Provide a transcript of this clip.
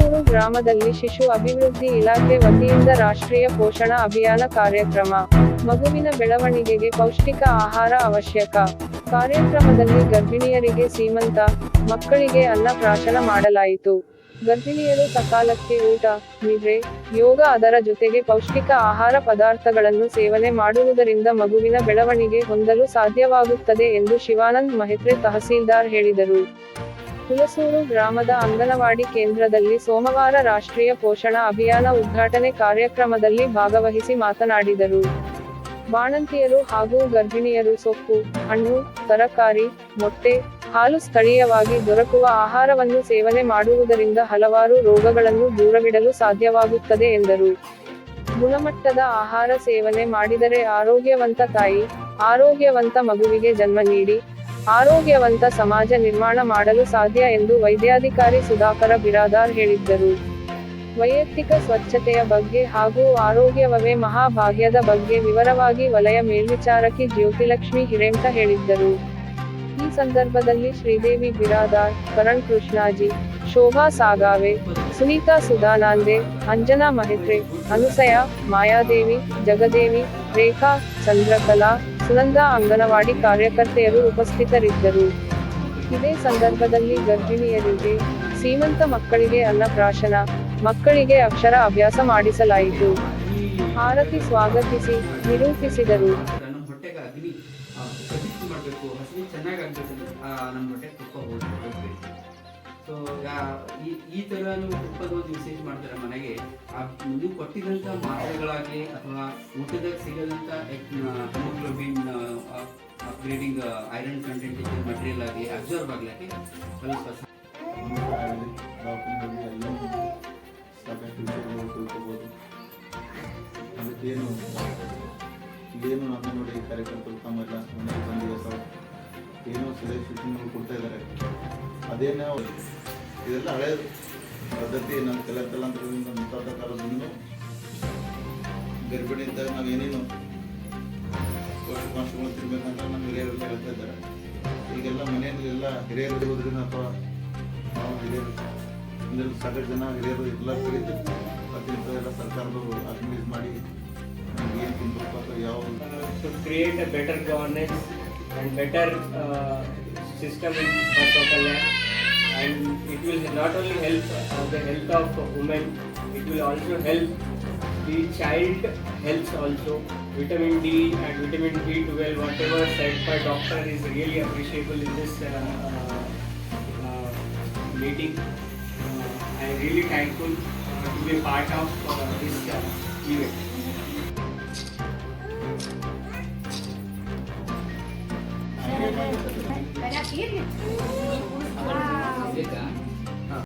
ಹುಲಸೂರು ಗ್ರಾಮದಲ್ಲಿ ಶಿಶು ಅಭಿವೃದ್ಧಿ ಇಲಾಖೆ ವತಿಯಿಂದ ರಾಷ್ಟ್ರೀಯ ಪೋಷಣ ಅಭಿಯಾನ ಕಾರ್ಯಕ್ರಮ. ಮಗುವಿನ ಬೆಳವಣಿಗೆಗೆ ಪೌಷ್ಟಿಕ ಆಹಾರ ಅವಶ್ಯಕ. ಕಾರ್ಯಕ್ರಮದಲ್ಲಿ ಗರ್ಭಿಣಿಯರಿಗೆ ಸೀಮಂತ, ಮಕ್ಕಳಿಗೆ ಅನ್ನ ಪ್ರಾಶನ ಮಾಡಲಾಯಿತು. ಗರ್ಭಿಣಿಯರು ಸಕಾಲಕ್ಕೆ ಊಟ, ನಿದ್ರೆ, ಯೋಗ ಅದರ ಜೊತೆಗೆ ಪೌಷ್ಟಿಕ ಆಹಾರ ಪದಾರ್ಥಗಳನ್ನು ಸೇವನೆ ಮಾಡುವುದರಿಂದ ಮಗುವಿನ ಬೆಳವಣಿಗೆ ಹೊಂದಲು ಸಾಧ್ಯವಾಗುತ್ತದೆ ಎಂದು ಶಿವಾನಂದ್ ಮಹೆತ್ರೆ ತಹಸೀಲ್ದಾರ್ ಹೇಳಿದರು. ಹುಲಸೂರು ಗ್ರಾಮದ ಅಂಗನವಾಡಿ ಕೇಂದ್ರದಲ್ಲಿ ಸೋಮವಾರ ರಾಷ್ಟ್ರೀಯ ಪೋಷಣ ಅಭಿಯಾನ ಉದ್ಘಾಟನೆ ಕಾರ್ಯಕ್ರಮದಲ್ಲಿ ಭಾಗವಹಿಸಿ ಮಾತನಾಡಿದರು. ಬಾಣಂತಿಯರು ಹಾಗೂ ಗರ್ಭಿಣಿಯರು ಸೊಪ್ಪು, ಹಣ್ಣು, ತರಕಾರಿ, ಮೊಟ್ಟೆ, ಹಾಲು ಸ್ಥಳೀಯವಾಗಿ ದೊರಕುವ ಆಹಾರವನ್ನು ಸೇವನೆ ಮಾಡುವುದರಿಂದ ಹಲವಾರು ರೋಗಗಳನ್ನು ದೂರವಿಡಲು ಸಾಧ್ಯವಾಗುತ್ತದೆ ಎಂದರು. ಗುಣಮಟ್ಟದ ಆಹಾರ ಸೇವನೆ ಮಾಡಿದರೆ ಆರೋಗ್ಯವಂತ ತಾಯಿ, ಆರೋಗ್ಯವಂತ ಮಗುವಿಗೆ ಜನ್ಮ ನೀಡಿ ಆರೋಗ್ಯವಂತ ಸಮಾಜ ನಿರ್ಮಾಣ ಮಾಡಲು ಸಾಧ್ಯ ಎಂದು ವೈದ್ಯಾಧಿಕಾರಿ ಸುಧಾಕರ ಬಿರಾದಾರ್ ಹೇಳಿದ್ದರು. ವೈಯಕ್ತಿಕ ಸ್ವಚ್ಛತೆಯ ಬಗ್ಗೆ ಹಾಗೂ ಆರೋಗ್ಯವವೇ ಮಹಾಭಾಗ್ಯದ ಬಗ್ಗೆ ವಿವರವಾಗಿ ವಲಯ ಮೇಲ್ವಿಚಾರಕಿ ಜ್ಯೋತಿಲಕ್ಷ್ಮಿ ಹಿರೇಮಠ ಹೇಳಿದ್ದರು. ಈ ಸಂದರ್ಭದಲ್ಲಿ ಶ್ರೀದೇವಿ ಬಿರಾದಾರ್, ಕರಣ್ ಕೃಷ್ಣಾಜಿ, ಶೋಭಾ ಸಾಗಾವೆ, ಸುನೀತಾ ಸುಧಾನಾಂದೆ ಅಂಜನಾ ಮಹಿತ್ರೆ, ಅನುಸಯ, ಮಾಯಾದೇವಿ, ಜಗದೇವಿ, ರೇಖಾ, ಚಂದ್ರಕಲಾ ಸುನಂದಾ ಅಂಗನವಾಡಿ ಕಾರ್ಯಕರ್ತೆಯರು ಉಪಸ್ಥಿತರಿದ್ದರು. ಇದೇ ಸಂದರ್ಭದಲ್ಲಿ ಗರ್ಭಿಣಿಯರಿಗೆ ಸೀಮಂತ ಮಕ್ಕಳಿಗೆ ಅನ್ನಪ್ರಾಶನ ಮಕ್ಕಳಿಗೆ ಅಕ್ಷರ ಅಭ್ಯಾಸ ಮಾಡಿಸಲಾಯಿತು. ಆರತಿ ಸ್ವಾಗತಿಸಿ ನಿರೂಪಿಸಿದರು. ಮಾಡಬೇಕು ಚೆನ್ನಾಗಿ ನಮ್ಮ ಹೊಟ್ಟೆ ತುಪ್ಪ ಸೊ ಈ ಈ ಥರ ನೀವು ಒಂದು ಯೂಸೇಜ್ ಮಾಡ್ತಾರೆ ಮನೆಗೆ ನೀವು ಕೊಟ್ಟಿದಂಥ ಮಾತ್ರೆಗಳಾಗಲಿ ಅಥವಾ ಊಟದಾಗ ಸಿಗದಂಥ haemoglobin upgrading iron content material ಆಗಲಿ ಅಬ್ಸರ್ವ್ ಆಗಲಿಕ್ಕೆ ಸ್ವಲ್ಪ ಅದಕ್ಕೇನು ಏನು ನಮ್ಮ ನೋಡಿ ಕಾರ್ಯಕರ್ತರು ತಮ್ಮೆಲ್ಲ ಮನೆಗೆ ಬಂದಿದೆ ಸರ್ ಏನೋ ಸಲಹೆ ಕೊಡ್ತಾ ಇದ್ದಾರೆ ಅದೇನೋ ಇದೆಲ್ಲ ಹಳೆಯ ಪದ್ಧತಿ, ನಮ್ಮ ಕೆಲ ತಲಾಂತರದಿಂದ ಮುಂತಾದ ಕಾಲದಿಂದ ಗರ್ಭಿಣಿ ನಾವು ಏನೇನು ಪೋಷಕಾಂಶಗಳು ತಿನ್ಬೇಕಂತ ನಮ್ಮ ಹಿರಿಯರು ಹೇಳ್ತಾ ಇದ್ದಾರೆ. ಈಗೆಲ್ಲ ಮನೆಯಲ್ಲಿ ಎಲ್ಲ ಹಿರಿಯರು ಇರುವುದರಿಂದ ಅಥವಾ ನಾವು ಹಿರಿಯರು ಅಂದರೆ ಸಾಕಷ್ಟು ಜನ ಹಿರಿಯರು ಎಲ್ಲ ಕಲಿತು ಅದರಿಂದ ಎಲ್ಲ ಸರ್ಕಾರದವರು ಆರ್ಗನೈಸ್ ಮಾಡಿ ಏನು ತಿನ್ಬೇಕು ಅಥವಾ ಯಾವ create better governance and better system in and it will not only help uh, the health of women, it will also help the child health also. Vitamin D and vitamin B12, whatever said by doctor is really appreciable in this uh, uh, uh, meeting. Uh, I am really thankful uh, to be a part of uh, this uh, event. Africa